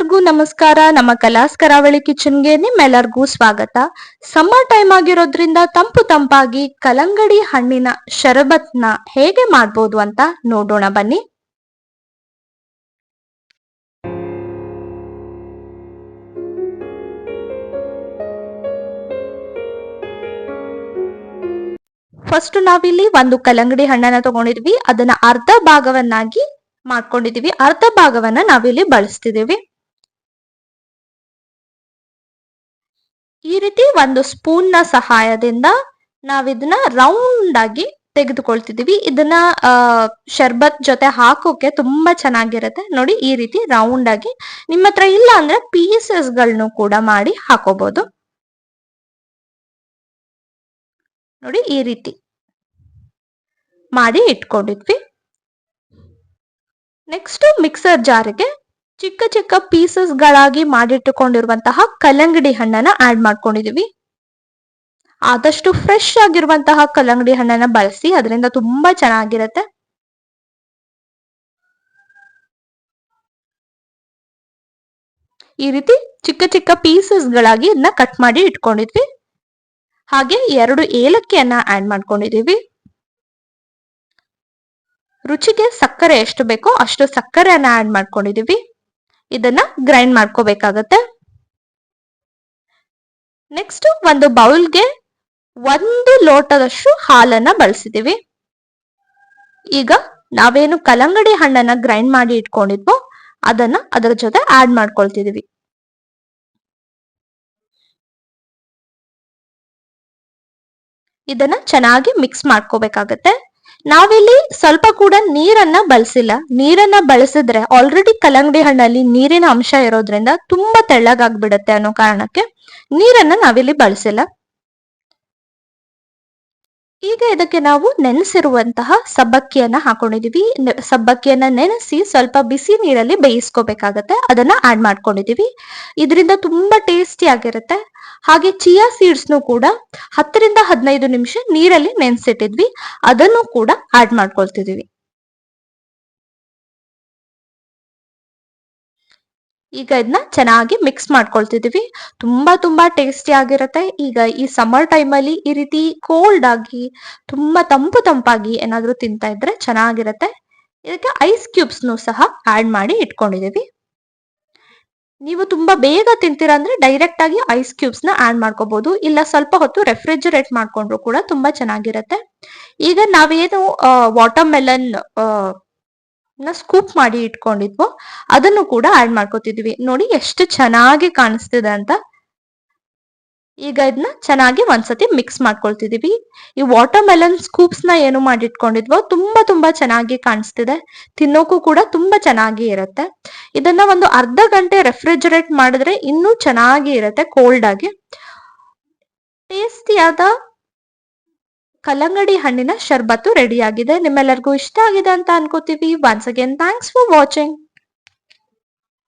ಎಲ್ಲರಿಗೂ ನಮಸ್ಕಾರ. ನಮ್ಮ ಕಲಾಸ್ ಕರಾವಳಿ ಕಿಚನ್ಗೆ ನಿಮ್ಮೆಲ್ಲರಿಗೂ ಸ್ವಾಗತ. ಸಮ್ಮರ್ ಟೈಮ್ ಆಗಿರೋದ್ರಿಂದ ತಂಪು ತಂಪಾಗಿ ಕಲಂಗಡಿ ಹಣ್ಣಿನ ಶರಬತ್ನ ಹೇಗೆ ಮಾಡ್ಬೋದು ಅಂತ ನೋಡೋಣ ಬನ್ನಿ. ಫಸ್ಟ್ ನಾವಿಲ್ಲಿ ಒಂದು ಕಲಂಗಡಿ ಹಣ್ಣನ್ನ ತಗೊಂಡಿದ್ವಿ. ಅದನ್ನ ಅರ್ಧ ಭಾಗವನ್ನಾಗಿ ಮಾಡ್ಕೊಂಡಿದೀವಿ. ಅರ್ಧ ಭಾಗವನ್ನ ನಾವಿಲ್ಲಿ ಬಳಸ್ತಿದೀವಿ. ಈ ರೀತಿ ಒಂದು ಸ್ಪೂನ್ನ ಸಹಾಯದಿಂದ ನಾವಿದನ್ನ ರೌಂಡ್ ಆಗಿ ತೆಗೆದುಕೊಳ್ತಿದೀವಿ ಇದನ್ನ ಶರ್ಬತ್ ಜೊತೆ ಹಾಕೋಕೆ ತುಂಬಾ ಚೆನ್ನಾಗಿರುತ್ತೆ. ನೋಡಿ, ಈ ರೀತಿ ರೌಂಡ್ ಆಗಿ. ನಿಮ್ಮ ಹತ್ರ ಇಲ್ಲ ಅಂದ್ರೆ ಪೀಸಸ್ಗಳನ್ನು ಕೂಡ ಮಾಡಿ ಹಾಕೋಬಹುದು ನೋಡಿ, ಈ ರೀತಿ ಮಾಡಿ ಇಟ್ಕೊಂಡಿದ್ವಿ. ನೆಕ್ಸ್ಟ್ ಮಿಕ್ಸರ್ ಜಾರಿಗೆ ಚಿಕ್ಕ ಚಿಕ್ಕ ಪೀಸಸ್ ಗಳಾಗಿ ಮಾಡಿಟ್ಟುಕೊಂಡಿರುವಂತಹ ಕಲ್ಲಂಗಡಿ ಹಣ್ಣನ್ನ ಆಡ್ ಮಾಡ್ಕೊಂಡಿದೀವಿ. ಆದಷ್ಟು ಫ್ರೆಶ್ ಆಗಿರುವಂತಹ ಕಲ್ಲಂಗಡಿ ಹಣ್ಣನ್ನ ಬಳಸಿ ಅದರಿಂದ ತುಂಬಾ ಚೆನ್ನಾಗಿರುತ್ತೆ. ಈ ರೀತಿ ಚಿಕ್ಕ ಚಿಕ್ಕ ಪೀಸಸ್ ಗಳಾಗಿ ಇದನ್ನ ಕಟ್ ಮಾಡಿ ಇಟ್ಕೊಂಡಿದ್ವಿ. ಹಾಗೆ ಎರಡು ಏಲಕ್ಕಿಯನ್ನ ಆಡ್ ಮಾಡ್ಕೊಂಡಿದೀವಿ. ರುಚಿಗೆ ಸಕ್ಕರೆ ಎಷ್ಟು ಬೇಕೋ ಅಷ್ಟು ಸಕ್ಕರೆಯನ್ನ ಆಡ್ ಮಾಡ್ಕೊಂಡಿದೀವಿ. ಇದನ್ನ ಗ್ರೈಂಡ್ ಮಾಡ್ಕೋಬೇಕಾಗತ್ತೆ. ನೆಕ್ಸ್ಟ್ ಒಂದು ಬೌಲ್ಗೆ ಒಂದು ಲೋಟದಷ್ಟು ಹಾಲನ್ನ ಬಳಸಿದೀವಿ. ಈಗ ನಾವೇನು ಕಲಂಗಡಿ ಹಣ್ಣನ್ನ ಗ್ರೈಂಡ್ ಮಾಡಿ ಇಟ್ಕೊಂಡಿದ್ವೋ ಅದನ್ನ ಅದರ ಜೊತೆ ಆಡ್ ಮಾಡ್ಕೊಳ್ತಿದೀವಿ. ಇದನ್ನ ಚೆನ್ನಾಗಿ ಮಿಕ್ಸ್ ಮಾಡ್ಕೋಬೇಕಾಗತ್ತೆ. ನಾವಿಲ್ಲಿ ಸ್ವಲ್ಪ ಕೂಡ ನೀರನ್ನ ಬಳಸಿಲ್ಲ. ನೀರನ್ನ ಬಳಸಿದ್ರೆ ಆಲ್ರೆಡಿ ಕಲ್ಲಂಗಡಿ ಹಣ್ಣಲ್ಲಿ ನೀರಿನ ಅಂಶ ಇರೋದ್ರಿಂದ ತುಂಬಾ ತೆಳ್ಳಗಾಗ್ಬಿಡತ್ತೆ ಅನ್ನೋ ಕಾರಣಕ್ಕೆ ನೀರನ್ನ ನಾವಿಲ್ಲಿ ಬಳಸಿಲ್ಲ. ಈಗ ಇದಕ್ಕೆ ನಾವು ನೆನೆಸಿರುವಂತಹ ಸಬ್ಬಕ್ಕಿಯನ್ನ ಹಾಕೊಂಡಿದೀವಿ. ಸಬ್ಬಕ್ಕಿಯನ್ನ ನೆನೆಸಿ ಸ್ವಲ್ಪ ಬಿಸಿ ನೀರಲ್ಲಿ ಬೇಯಿಸ್ಕೋಬೇಕಾಗತ್ತೆ. ಅದನ್ನ ಆಡ್ ಮಾಡ್ಕೊಂಡಿದೀವಿ. ಇದರಿಂದ ತುಂಬಾ ಟೇಸ್ಟಿ ಆಗಿರುತ್ತೆ. ಹಾಗೆ ಚಿಯಾ ಸೀಡ್ಸ್ನು ಕೂಡ ಹತ್ತರಿಂದ ಹದಿನೈದು ನಿಮಿಷ ನೀರಲ್ಲಿ ನೆನೆಸಿಟ್ಟಿದ್ವಿ. ಅದನ್ನು ಕೂಡ ಆಡ್ ಮಾಡ್ಕೊಳ್ತಿದೀವಿ. ಈಗ ಇದನ್ನ ಚೆನ್ನಾಗಿ ಮಿಕ್ಸ್ ಮಾಡ್ಕೊಳ್ತಿದೀವಿ. ತುಂಬಾ ತುಂಬಾ ಟೇಸ್ಟಿ ಆಗಿರುತ್ತೆ. ಈಗ ಈ ಸಮ್ಮರ್ ಟೈಮ್ ಅಲ್ಲಿ ಈ ರೀತಿ ಕೋಲ್ಡ್ ಆಗಿ, ತುಂಬಾ ತಂಪು ತಂಪಾಗಿ ಏನಾದರೂ ತಿಂತಾ ಇದ್ರೆ ಚೆನ್ನಾಗಿರುತ್ತೆ. ಇದಕ್ಕೆ ಐಸ್ ಕ್ಯೂಬ್ಸ್ನು ಸಹ ಆಡ್ ಮಾಡಿ ಇಟ್ಕೊಂಡಿದೀವಿ. ನೀವು ತುಂಬಾ ಬೇಗ ತಿಂತೀರಾ ಅಂದ್ರೆ ಡೈರೆಕ್ಟ್ ಆಗಿ ಐಸ್ ಕ್ಯೂಬ್ಸ್ನ ಆಡ್ ಮಾಡ್ಕೋಬಹುದು ಇಲ್ಲ ಸ್ವಲ್ಪ ಹೊತ್ತು ರೆಫ್ರಿಜರೇಟ್ ಮಾಡ್ಕೊಂಡ್ರು ಕೂಡ ತುಂಬಾ ಚೆನ್ನಾಗಿರುತ್ತೆ. ಈಗ ನಾವೇನು ವಾಟರ್ ಮೆಲನ್ ನ ಸ್ಕೂಪ್ ಮಾಡಿ ಇಟ್ಕೊಂಡಿದ್ವು. ಅದನ್ನು ಕೂಡ ಆಡ್ ಮಾಡ್ಕೋತಿದ್ವಿ. ನೋಡಿ ಎಷ್ಟು ಚೆನ್ನಾಗಿ ಕಾಣಿಸ್ತಿದೆ ಅಂತ. ಈಗ ಇದನ್ನ ಚೆನ್ನಾಗಿ ಒಂದ್ಸತಿ ಮಿಕ್ಸ್ ಮಾಡ್ಕೊಳ್ತಿದೀವಿ. ಈ ವಾಟರ್ ಮೆಲನ್ ಸ್ಕೂಪ್ಸ್ನ ಏನು ಮಾಡಿಟ್ಕೊಂಡಿದ್ವೋ ತುಂಬಾ ತುಂಬಾ ಚೆನ್ನಾಗಿ ಕಾಣಿಸ್ತಿದೆ. ತಿನ್ನೋಕು ಕೂಡ ತುಂಬಾ ಚೆನ್ನಾಗಿ ಇರುತ್ತೆ. ಇದನ್ನ ಒಂದು ಅರ್ಧ ಗಂಟೆ ರೆಫ್ರಿಜರೇಟ್ ಮಾಡಿದ್ರೆ ಇನ್ನೂ ಚೆನ್ನಾಗಿ ಇರುತ್ತೆ ಕೋಲ್ಡ್ ಆಗಿ. ಟೇಸ್ಟಿಯಾದ ಕಲ್ಲಂಗಡಿ ಹಣ್ಣಿನ ಶರ್ಬತ್ತು ರೆಡಿ ಆಗಿದೆ. ನಿಮ್ಮೆಲ್ಲರಿಗೂ ಇಷ್ಟ ಆಗಿದೆ ಅಂತ ಅನ್ಕೋತೀವಿ. Once again thanks for watching